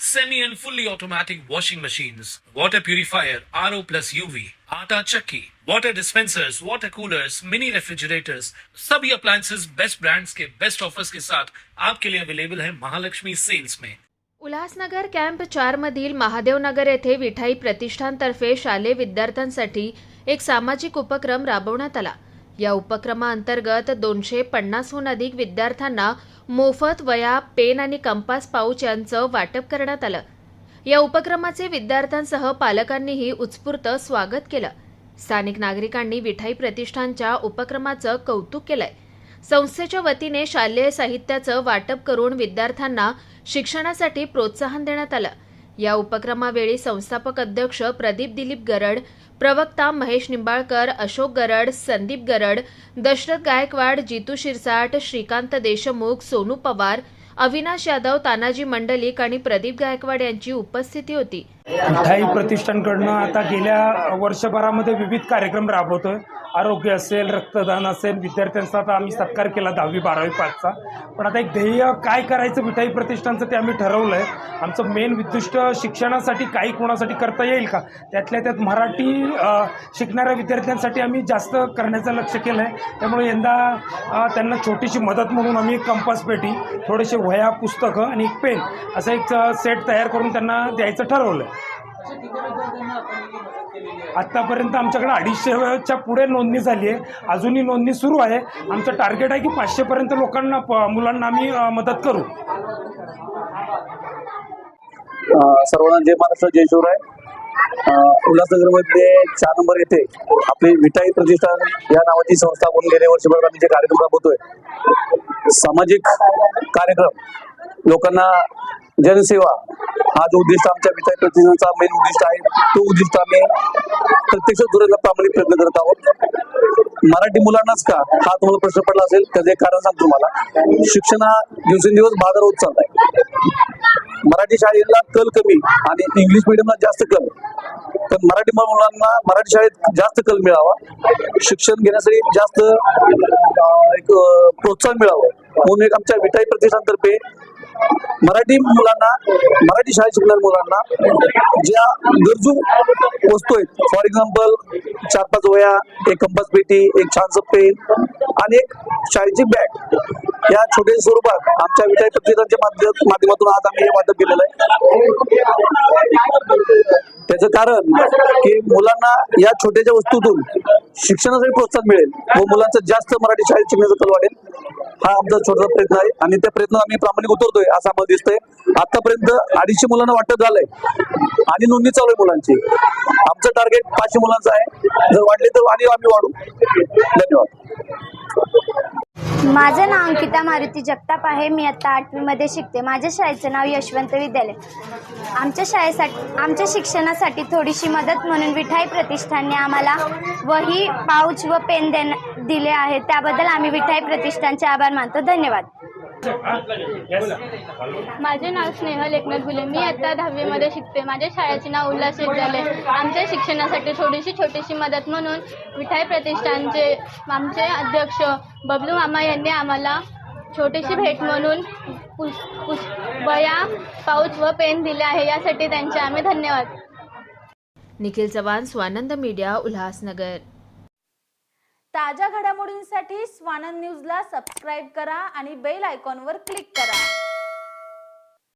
semi and fully automatic washing machines, water purifier, RO plus UV, आटा चक्की, water dispensers, water coolers, mini refrigerators, सभी appliances best brands के best offers के साथ आपके लिए अवेलेबल है महालक्ष्मी सेल्स में उल्हासनगर कॅम्प चारमधील महादेवनगर येथे विठाई प्रतिष्ठानतर्फे शालेय विद्यार्थ्यांसाठी एक सामाजिक उपक्रम राबवण्यात आला. या उपक्रमाअंतर्गत दोनशे पन्नासहून अधिक विद्यार्थ्यांना मोफत वया पेन आणि कंपास पाऊच यांचं वाटप करण्यात आलं. या उपक्रमाचे विद्यार्थ्यांसह पालकांनीही उत्स्फूर्त स्वागत केलं. स्थानिक नागरिकांनी विठाई प्रतिष्ठानच्या उपक्रमाचं कौतुक केलंय. संस्थेच्या वतीने शालेय साहित्याचं वाटप करून विद्यार्थ्यांना शिक्षणासाठी प्रोत्साहन देण्यात आलं. या उपक्रमावेळी संस्थापक अध्यक्ष प्रदीप दिलीप गरड प्रवक्ता महेश निंबाळकर अशोक गरड संदीप गरड दशरथ गायकवाड जितू शिरसाट श्रीकांत देशमुख सोनू पवार अविनाश यादव तानाजी मंडलिक आणि प्रदीप गायकवाड यांची उपस्थिती होती. मिठाई प्रतिष्ठानकडनं आता गेल्या वर्षभरामध्ये विविध कार्यक्रम राबवतोय. आरोग्य असेल रक्तदान असेल विद्यार्थ्यांचा आता आम्ही सत्कार केला दहावी बारावी पाचचा. पण आता एक ध्येय काय करायचं मिठाई प्रतिष्ठानचं ते आम्ही ठरवलं आहे आमचं मेन उद्दिष्ट शिक्षणासाठी काही कोणासाठी करता येईल का? त्यातल्या त्यात मराठी शिकणाऱ्या विद्यार्थ्यांसाठी आम्ही जास्त करण्याचं लक्ष केलं आहे त्यामुळे यंदा त्यांना छोटीशी मदत म्हणून आम्ही एक कंपास पेटी थोडेसे वह्या पुस्तकं आणि एक पेन असं एक सेट तयार करून त्यांना द्यायचं ठरवलं आहे आत्तापर्यंत आमच्याकडे अडीचशेच्या पुढे नोंदणी झाली आहे. अजूनही नोंदणी सुरू आहे. आमचं टार्गेट आहे की पाचशेपर्यंत लोकांना मुलांना आम्ही मदत करू. सर्वांना जय महाराष्ट्र जय शिवराय. उल्हासनगरमध्ये चार नंबर येथे आपली मिठाई प्रतिष्ठान या नावाची संस्था आपण गेल्या वर्षभर आम्ही जे कार्यक्रम राबवतोय सामाजिक कार्यक्रम लोकांना जनसेवा हा जो उद्दिष्ट आमच्या मिठाई प्रतिष्ठानचा मेन उद्दिष्ट आहे तो उद्दिष्ट आम्ही प्रत्यक्ष धोरण प्रामाणिक प्रयत्न करत आहोत. मराठी मुलांनाच का? हा तुम्हाला प्रश्न पडला असेल त्याचं एक कारण सांगतो तुम्हाला. शिक्षण हा दिवसेंदिवस बाजार होत चाललाय. मराठी शाळेला कल कमी आणि इंग्लिश मिडियमला जास्त कल. पण मराठी मुलांना मराठी शाळेत जास्त कल मिळावा. शिक्षण घेण्यासाठी जास्त एक प्रोत्साहन मिळावं. म्हणून एक आमच्या विटाई प्रतिष्ठानतर्फे मराठी मुलांना मराठी शाळेत शिकणाऱ्या मुलांना ज्या गरजू वस्तू आहेत फॉर एक्झाम्पल चार पाच वया एक कंपास पेटी एक छानसं पेन आणि एक शाळेची बॅग या छोट्या स्वरूपात आमच्या विटाई प्रतिष्ठानच्या माध्यमातून आज आम्ही हे वाटप केलेलं आहे. त्याचं कारण की मुलांना या छोट्याच्या वस्तूतून शिक्षणासाठी प्रोत्साहन मिळेल व मुलांचं जास्त मराठी शाळेत शिकण्याचा कल वाढेल. हा आमचा छोटासा प्रयत्न आहे आणि त्या प्रयत्न आम्ही प्रामाणिक उतरतोय असं आम्हाला दिसतंय. आतापर्यंत अडीचशे मुलांना वाटप झालंय आणि नोंदणी चालू आहे मुलांची. आमचं टार्गेट पाचशे मुलांचं आहे. जर वाढले तर आणि आम्ही वाढू. धन्यवाद. माझं नाव अंकिता मारुती जगताप आहे. मी आत्ता आठवीमध्ये शिकते. माझ्या शाळेचं नाव यशवंत विद्यालय. आमच्या शाळेसाठी आमच्या शिक्षणासाठी थोडीशी मदत म्हणून विठाई प्रतिष्ठानने आम्हाला वही पाऊच व पेन देण दिले आहे त्याबद्दल आम्ही विठाई प्रतिष्ठानचे आभार मानतो. धन्यवाद. माझे नाव स्नेहल एकनाथ गुले. मी आता दहावीमध्ये शिकते. माझ्या शाळेचे नाव उल्हास विद्यालय. आमच्या शिक्षणासाठी थोडीशी छोटीशी मदत म्हणून विठाई प्रतिष्ठानचे आमचे अध्यक्ष बबलू मामा यांनी आम्हाला छोटीशी भेट म्हणून पुस पुस वया पाऊच व पेन दिले आहे. यासाठी त्यांचे आम्ही धन्यवाद. निखिल चव्हाण स्वानंद मीडिया उल्हासनगर. ताज्या घडामोडींसाठी स्वानंद न्यूजला सबस्क्राईब करा आणि बेल आयकॉनवर क्लिक करा.